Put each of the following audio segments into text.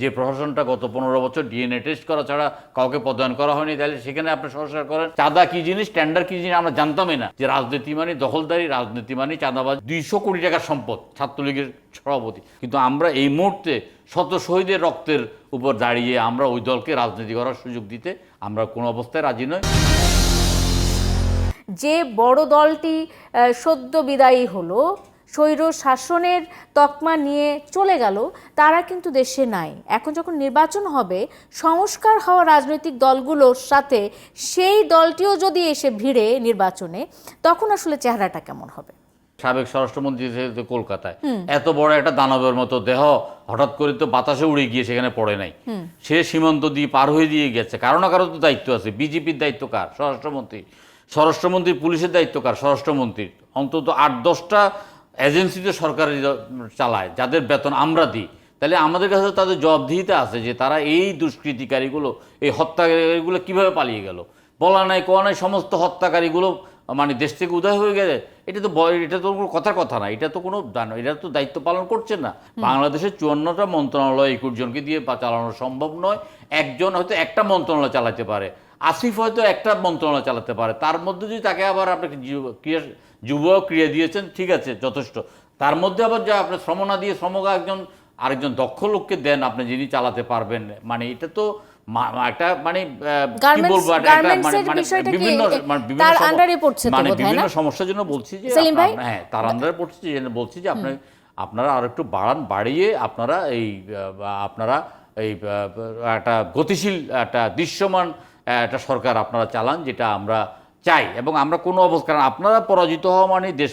যে প্রশাসনটা গত পনেরো বছর ডিএনএ টেস্ট করা ছাড়া কাউকে পদায়ন করা হয়নি, তাহলে সেখানে আপনি সংস্কার করেন। চাঁদা কি জিনিস টেন্ডার কি জিনিস, আমরা জানতামই না। যে রাজনীতি মানে দখলদারি, রাজনীতি মানে চাঁদাবাজ, দুইশো কোটি টাকার সম্পদ, ছাত্রলীগের সভাপতি। কিন্তু আমরা এই মুহূর্তে শত শহীদের রক্তের উপর দাঁড়িয়ে আমরা ওই দলকে রাজনীতি করার সুযোগ দিতে আমরা কোনো অবস্থায় রাজি নই। যে বড় দলটি সদ্য বিদায়ী হলো স্বৈর শাসনের তকমা নিয়ে চলে গেল তারা কিন্তু দেশে নাই। এখন যখন নির্বাচন হবে সংস্কার হওয়া রাজনৈতিক দলগুলোর সাথে সেই দলটিও যদি এসে ভিড়ে নির্বাচনে তখন আসলে চেহারাটা কেমন হবে? সাবেক স্বরাষ্ট্রমন্ত্রী যেহেতু কলকাতায় এত বড় একটা দানবের মতো দেহ হঠাৎ করে তো বাতাসে উড়ে গিয়ে সেখানে পড়ে নাই। সে সীমান্ত দিয়ে পার হয়ে দিয়ে গেছে। কারও না কারও তো দায়িত্ব আছে। বিজেপির দায়িত্ব কার? স্বরাষ্ট্রমন্ত্রী। স্বরাষ্ট্রমন্ত্রী পুলিশের দায়িত্ব কার? স্বরাষ্ট্রমন্ত্রীর। অন্তত আট দশটা এজেন্সিতে সরকারি চালায় যাদের বেতন আমরা দিই। তাহলে আমাদের কাছে তাদের জবাবদিহিতা আছে যে তারা এই দুষ্কৃতিকারীগুলো এই হত্যাকারীগুলো কীভাবে পালিয়ে গেল? বলা নাই কোয়া নাই সমস্ত হত্যাকারীগুলো মানে দেশ থেকে উদয় হয়ে গেছে। এটা তো এটা তো কোনো কথার কথা না এটা তো কোনো এটা তো দায়িত্ব পালন করছে না। বাংলাদেশের চুয়ান্নটা মন্ত্রণালয় একুশ জনকে দিয়ে চালানো সম্ভব নয়। একজন হয়তো একটা মন্ত্রণালয় চালাতে পারে। আসিফ হয়তো একটা মন্ত্রণালয় চালাতে পারে। তার মধ্যে যদি তাকে আবার আপনি যুব- ক্রিয়া যুব ক্রিয়া দিয়েছেন ঠিক আছে যথেষ্ট। তার মধ্যে আবার যা আপনি শ্রম না দিয়ে শ্রমকা একজন আরেকজন দক্ষ লোককে দেন আপনি যিনি চালাতে পারবেন। মানে এটা তো একটা মানে কি বলব একটা- মানে মানে কি বিভিন্ন মানে বিভিন্ন মানে বিভিন্ন সমস্যার জন্য বলছি যে? আপনার- হ্যাঁ তার আন্ডারে পড়ছে যে বলছি যে আপনি আপনারা আর একটু বাড়ান বাড়িয়ে আপনারা এই আপনারা এই একটা গতিশীল একটা দৃশ্যমান একটা সরকার আপনারা চালান যেটা আমরা চাই। এবং আমরা কোনো অবস্থা কারণ আপনারা পরাজিত হওয়া মানে দেশ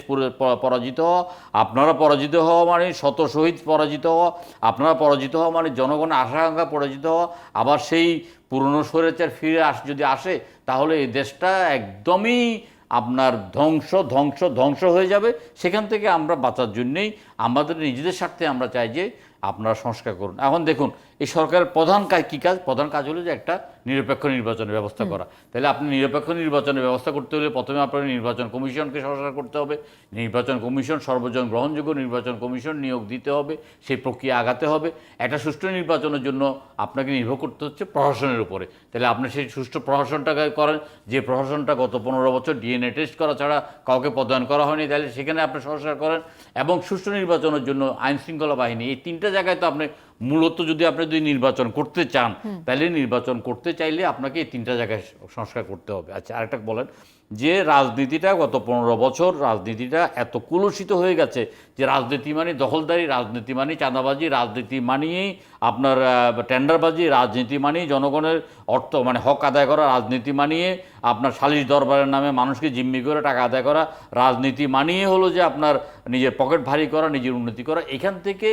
পরাজিত হওয়া, আপনারা পরাজিত হওয়া মানে শত শহীদ পরাজিত হওয়া, আপনারা পরাজিত হওয়া মানে জনগণের আশা আকাঙ্ক্ষা পরাজিত হওয়া। আবার সেই পুরনো স্বৈরাচার ফিরে আস যদি আসে, তাহলে এই দেশটা একদমই আপনার ধ্বংস ধ্বংস ধ্বংস হয়ে যাবে। সেখান থেকে আমরা বাঁচার জন্যেই আমাদের নিজেদের স্বার্থে আমরা চাই যে আপনারা সংস্কার করুন। এখন দেখুন, এই সরকারের প্রধান কাজ কী কাজ? প্রধান কাজ হলো যে একটা নিরপেক্ষ নির্বাচনের ব্যবস্থা করা। তাহলে আপনি নিরপেক্ষ নির্বাচনের ব্যবস্থা করতে হলে প্রথমে আপনার নির্বাচন কমিশনকে সংস্কার করতে হবে। নির্বাচন কমিশন সর্বজন গ্রহণযোগ্য নির্বাচন কমিশন নিয়োগ দিতে হবে সেই প্রক্রিয়া আগাতে হবে। একটা সুষ্ঠু নির্বাচনের জন্য আপনাকে নির্ভর করতে হচ্ছে প্রশাসনের উপরে। তাহলে আপনি সেই সুষ্ঠু প্রশাসনটাকে করেন যে প্রশাসনটা গত পনেরো বছর ডিএনএ টেস্ট করা ছাড়া কাউকে প্রদান করা হয়নি তাহলে সেখানে আপনি সংস্কার করেন। এবং সুষ্ঠু নির্বাচনের জন্য আইন শৃঙ্খলা বাহিনী এই তিনটা জায়গায় তো আপনি মূলত যদি আপনি যদি নির্বাচন করতে চান তাহলে নির্বাচন করতে চাইলে আপনাকে এই তিনটা জায়গায় সংস্কার করতে হবে। আচ্ছা আরেকটা বলেন যে রাজনীতিটা গত পনেরো বছর রাজনীতিটা এত কুলুষিত হয়ে গেছে যে রাজনীতি মানে দখলদারি রাজনীতি মানে চাঁদাবাজি রাজনীতি মানিয়েই আপনার টেন্ডারবাজি রাজনীতি মানেই জনগণের অর্থ মানে হক আদায় করা রাজনীতি মানিয়ে আপনার সালিশ দরবারের নামে মানুষকে জিম্মি করে টাকা আদায় করা রাজনীতি মানিয়ে হলো যে আপনার নিজের পকেট ভারী করা নিজের উন্নতি করা। এখান থেকে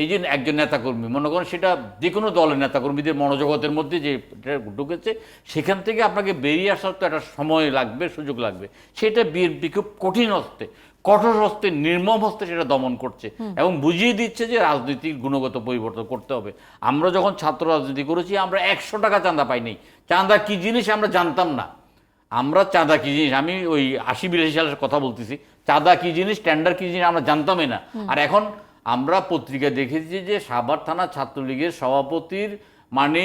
এই যে একজন নেতাকর্মী মনে করেন সেটা যে কোনো দলের নেতাকর্মীদের মনোজগতের মধ্যে যে ঢুকেছে সেখান থেকে আপনাকে বেরিয়ে আসার তো একটা সময় লাগবে সুযোগ লাগবে। সেটা বিএনপি খুব কঠিন হস্তে কঠোর হস্তে নির্মম হস্তে সেটা দমন করছে এবং বুঝিয়ে দিচ্ছে যে রাজনীতির গুণগত পরিবর্তন করতে হবে। আমরা যখন ছাত্র রাজনীতি করেছি আমরা একশো টাকা চাঁদা পাইনি। চাঁদা কি জিনিস আমরা জানতাম না। আমরা চাঁদা কি জিনিস আমি ওই আশি বিরাশি সালের কথা বলতেছি চাঁদা কি জিনিস টেন্ডার কি জিনিস আমরা জানতামই না। আর এখন আমরা পত্রিকায় দেখেছি যে সাভার থানা ছাত্রলীগের সভাপতির মানে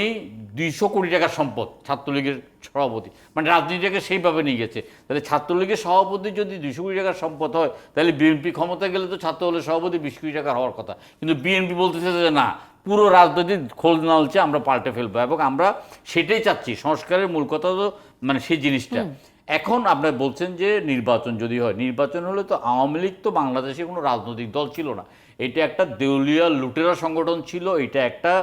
দুইশো কোটি টাকার সম্পদ ছাত্রলীগের সভাপতি। মানে রাজনীতিটাকে সেইভাবে নিয়ে গেছে। তাহলে ছাত্রলীগের সভাপতি যদি দুইশো কোটি টাকার সম্পদ হয়, তাহলে বিএনপি ক্ষমতা গেলে তো ছাত্র সভাপতি বিশ কোটি টাকার হওয়ার কথা। কিন্তু বিএনপি বলতেছে যে না, পুরো রাজনৈতিক খোঁজ নালছে আমরা পাল্টে ফেলব এবং আমরা সেটাই চাচ্ছি। সংস্কারের মূল কথা তো মানে সেই জিনিসটা। এখন আপনার বলছেন যে নির্বাচন যদি হয়, নির্বাচন হলে তো আওয়ামী লীগ তো বাংলাদেশে কোনো রাজনৈতিক দল ছিল না। এটা একটা দেউলিয়া লুটেরা সংগঠন ছিল, এটা একটা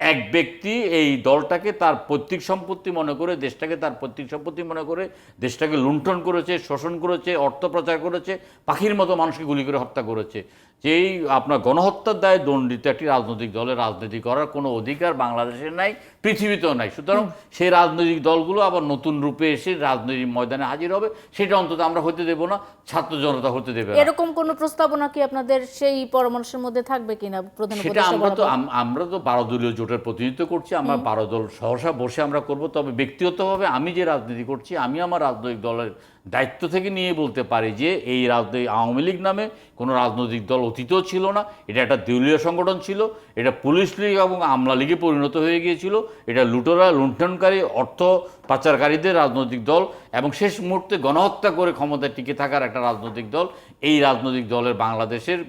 এক ব্যক্তি এই দলটাকে তার পৈতৃক সম্পত্তি মনে করে দেশটাকে তার পৈতৃক সম্পত্তি মনে করে দেশটাকে লুণ্ঠন করেছে শোষণ করেছে অর্থ প্রচার করেছে পাখির মতো মানুষকে গুলি করে হত্যা করেছে। যেই আপনার গণহত্যার দায়ে দণ্ডিত একটি রাজনৈতিক দলের রাজনীতি করার কোনো অধিকার বাংলাদেশের নাই পৃথিবীতেও নাই। সুতরাং সেই রাজনৈতিক দলগুলো আবার নতুন রূপে এসে রাজনৈতিক ময়দানে হাজির হবে সেটা অন্তত আমরা হতে দেব না ছাত্র জনতা হতে দেবে এরকম কোনো প্রস্তাবনা কি আপনাদের সেই পরামর্শের মধ্যে থাকবে কিনা প্রধান সেটা আমরা তো আমরা তো বারো দলীয় জোটের প্রতিনিধিত্ব করছি আমরা বারো দল সহসা বসে আমরা করব। তবে ব্যক্তিগতভাবে আমি যে রাজনীতি করছি আমি আমার রাজনৈতিক দলের দায়িত্ব থেকে নিয়ে বলতে পারি যে এই রাজনৈতিক আওয়ামী লীগ নামে কোনো রাজনৈতিক দল অতীতও ছিল না এটা একটা দলীয় সংগঠন ছিল এটা পুলিশ লীগ এবং আমলা লীগে পরিণত হয়ে গিয়েছিল এটা লুটোরা লুণ্ঠনকারী অর্থ পাচারকারীদের রাজনৈতিক দল এবং শেষ মুহূর্তে গণহত্যা করে ক্ষমতায় টিকে থাকার একটা রাজনৈতিক দল। এই রাজনৈতিক দলের বাংলাদেশের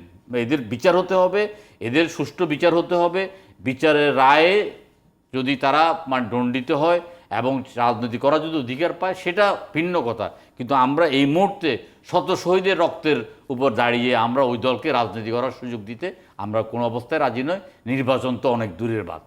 এদের বিচার হতে হবে এদের সুষ্ঠু বিচার হতে হবে বিচারের রায়ে যদি তারা মানে দণ্ডিত হয় এবং রাজনীতি করার যদি অধিকার পায়, সেটা ভিন্ন কথা। কিন্তু আমরা এই মুহূর্তে শত শহীদের রক্তের উপর দাঁড়িয়ে আমরা ওই দলকে রাজনীতি করার সুযোগ দিতে আমরা কোনো অবস্থায় রাজি নয় নির্বাচন তো অনেক দূরের বাদ।